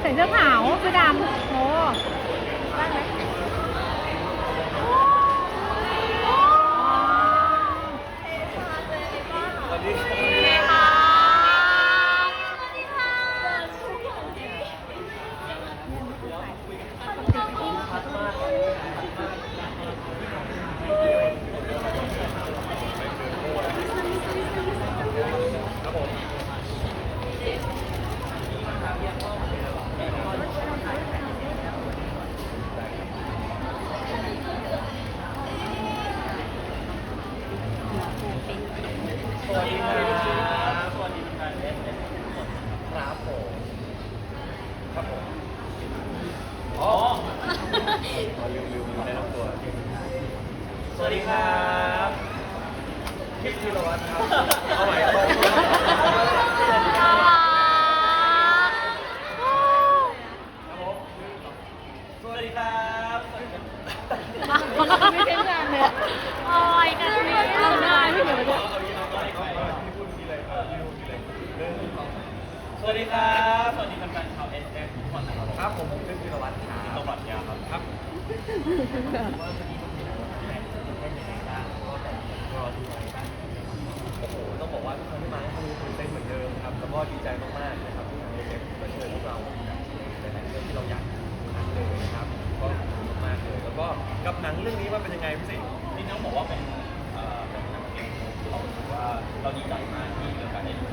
ใส่เสื้อขาวเสื้อดำโอ้ ครับครับโอ้โหต้องบอกว่าทุกครั้งที่มาให้เขารู้ตื่นเต้นเหมือนเดิมครับแล้วก็ดีใจมากๆนะครับที่ทางเอสเอฟมาเชิญพวกเราในหนังเรื่องที่เราอยากทำเลยนะครับก็ขอบคุณมากๆเลยแล้วก็กับหนังเรื่องนี้ว่าเป็นยังไงพี่สิงห์ที่น้องบอกว่าเป็นเอ่อเป็นหนังเกมที่เรารู้สึกว่าเราดีใจมากที่มีโอกาสได้ดู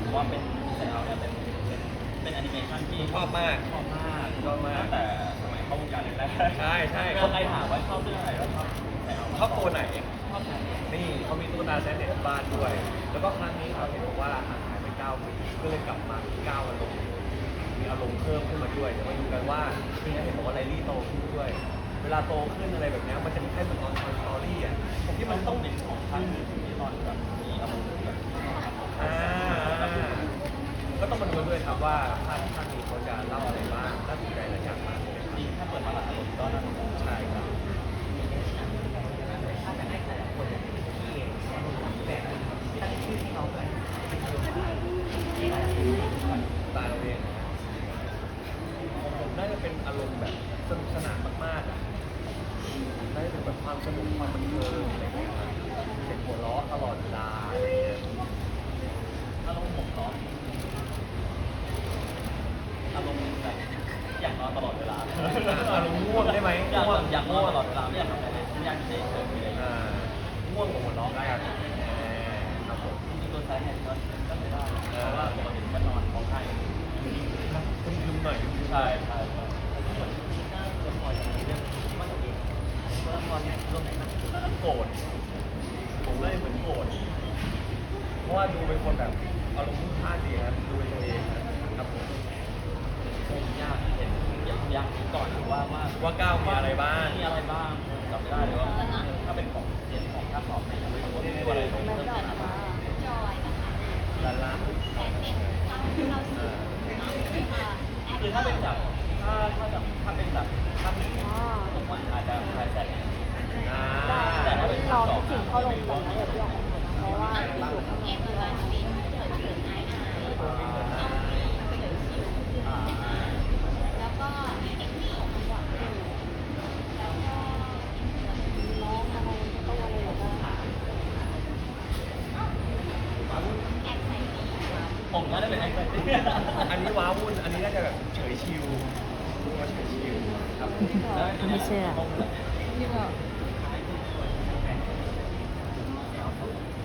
เพราะว่าเป็นแต่เราเนี่ยเป็นเป็นเป็นแอนิเมชันที่ชอบมากชอบมากชอบมากตั้งแต่ สมัยเข้าวงการแรกๆใช่ใช่เวลาใครถามว่าชอบเรื่องอะไรเราชอบแต่เราชอบตัวไหนชอบไหน นี่เขามีตุ๊กตาแซนเน็ตบ้านด้วย แล้วก็ครั้งนี้เขาเห็นบอกว่าห่างหายไป9ปีก็เลยกลับมา9อารมณ์มีอารมณ์เพิ่มขึ้นมาด้วยเดี๋ยวมาดูกันว่าปีนี้เห็นบอกว่าไลลี่โตขึ้นด้วย เวลาโตขึ้นอะไรแบบเนี้ยมันจะมีแค่เหมือนตอนสตอรี่อะผมที่ที่มัมันนต้ต้อองงเป็นของท่านที่ตอนแบบมีอารมณ์แบบอ่าก็ต้องมาดูด้วยครับว่าท่านท่านนี้เขาจะเล่าอะไรบ้างน่าสนใจหลายอย่างมากเลยครับจริงถ้าเปิดมาหลักอารมณ์ก็น่าสนใจ ใช่ครับตาเราเองของผมน่าจะเป็นอารมณ์แบบสนุกสนานมากๆอะน่าจะเป็นแบบความสนุกความบันเทิงอะไรอย่างเงี้ยครับเสียงหัวเราะตลอดเวลาอะไรอย่างเงี้ย อารมณ์ผมเนาะอารมณ์แบบอยากนอนตลอดเวลา อารมณ์ง่วงได้ไหม อยาก ง่วง อยากนอนตลอดเวลาไม่อยากทำอะไรเลยฉันอยากอยู่เฉยๆเลย อ่าง่วงกับหัวเราะกันครับผม จริงๆตัวใช้แฮนด์ก็ก็ไม่ได้เพราะว่าปกติมันนอนของไทย คึมๆหน่อย ใช่ใช่เหมือนที่หน้าตัวละครอย่างเรื่องมันตัวเองตัวละครเนี่ยตัวไหนนะ โกรธผมได้เหมือนโกรธเพราะว่าดูเป็นคนแบบอารมณ์พุ่งพลาดดีครับดูเป็นตัวเองครับผม คงยากที่เห็นอยากอยากคิดก่อน ว่าก้าวมีอะไรบ้างมีอะไรบ้างจำไม่ได้เลยว่าถ้าเป็นของเรียนของท่าสอบเนี่ยไม่รู้ว่าอะไรต้องเพิ่มเติมอะไรลาลาคือถ้าเป็นแบบถ้าถ้าแบบถ้าเป็นแบบถ้ามีผมว่าอาจจะใช้แต่อ่าแต่ถ้าเป็นรอสอพี่บสิงเข้าลงก่อนนะเดี๋ยวพี่ออกเพราะว่าอยู่ข้างในผมก็ ได้เป็นแอคชั่นอันนี้ว้าวุ่น อันนี้น่าจะแบบเฉยชิวว่าเฉยชิวครับไม่เชื่อ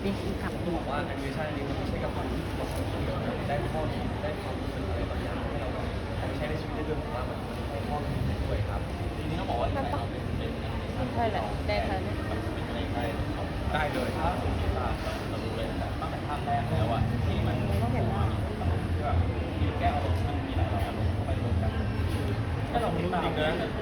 นี่คือกลับต้องบอกว่าแอนิเมชันนี้มันไม่ใช่กับความที่เราคนเดียวนะได้ข้อคิดได้ความรู้สึกอะไรบางอย่างให้เราแบบเอาไปใช้ในชีวิตได้ด้วยผมว่ามันมันให้ข้อคิดด้วยครับทีนี้ต้องบอกว่าไหนเราเป็นเป็นใช่แหละได้ค่ะได้เลยถ้าสุดที่ตาเรา Yeah.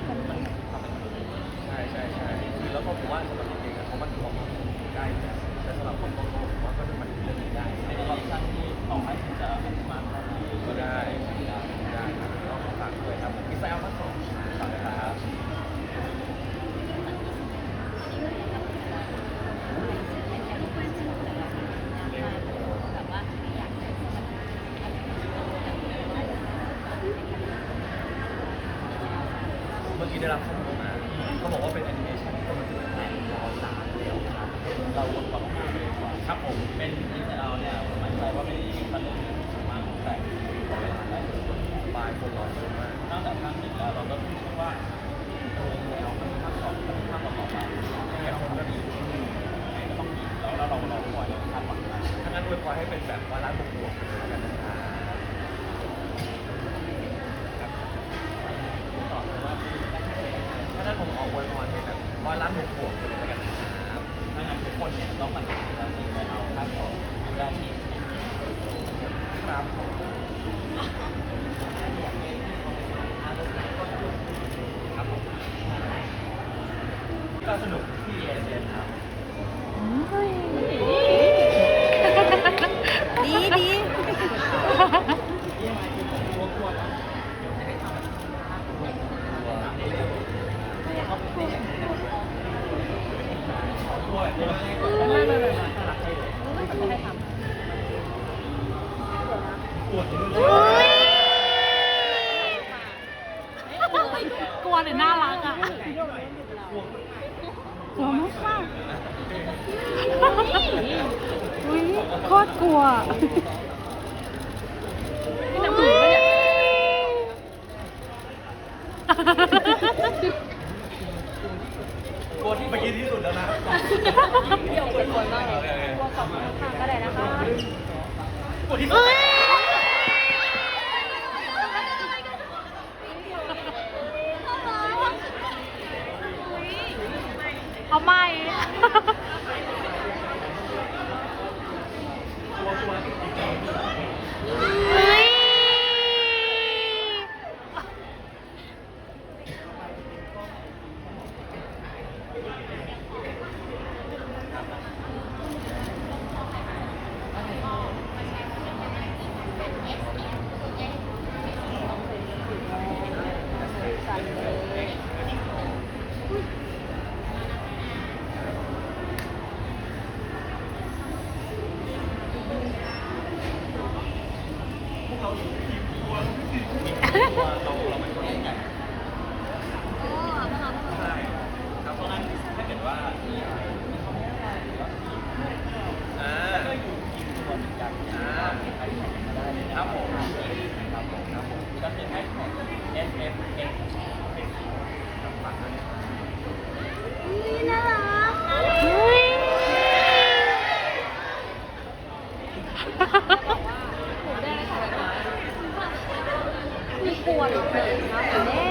ได้รับข้อมูลมาเขาบอกว่าเป็นแอนิเมชันที่กำลังจะแต่งรอสามแล้วครับเราหวนกลับมาเลยดีกว่าครับผมเป็นอินเตอร์เอาเนี่ยผมมั่นใจว่าเป็นอีกขั้นหนึ่งที่สามารถแต่งเวลาได้ทุกคนบายคนรอเยอะมากนอกจากภาคหนึ่งแล้วเราก็รู้สึกว่าเออแล้วภาคสองภาคต่อไปยังไงคนก็ดีต้องดีแล้วเราเราราคอยคาดหวังนะถ้างั้นอวยพรให้เป็นแบบว่าร้านบวกๆไปเลยแล้วกันนะครับครับต่อเลยว่าถ้างั้นผมขออวยพรให้แบบว่าร้านบวกๆไปเลยแล้วกันนะครับ ถ้างั้นทุกคนเนี่ยต้องมาติดตามที่เราภาคสองได้ที่ ครับครับผมก็ สนุกที่เอเนครับ ดีดี ไม่ไม่ไม่ไม่น่ารักให้เลยปวดมือ กลัวหรือน่ารักอะกลัวมากมากอุ้ยโคตรกลัวนี่น้ำหูปะเนี่ยกลัวที่เมื่อกี้ที่สุดแล้วนะเดี๋ยวกลัวมากเลยกลัวของข้างๆก็ได้นะคะกลัวที่สุด เอาไม่ เฮ้ย เราเราเป็นคนเล่นใหญ่ครับเพราะฉะนั้นถ้าเกิดว่ามีอะไรที่เขาไม่ได้หรือว่ามี อ่า ก็อยู่ทีมตัวเหมือนกันอ่าใครแข่งกันได้เลยครับผมครับผมครับผมก็คือแฮชแท็ก S F X ครับฝากด้วยนะครับ เฮ้ย กลัวดเลยนะแด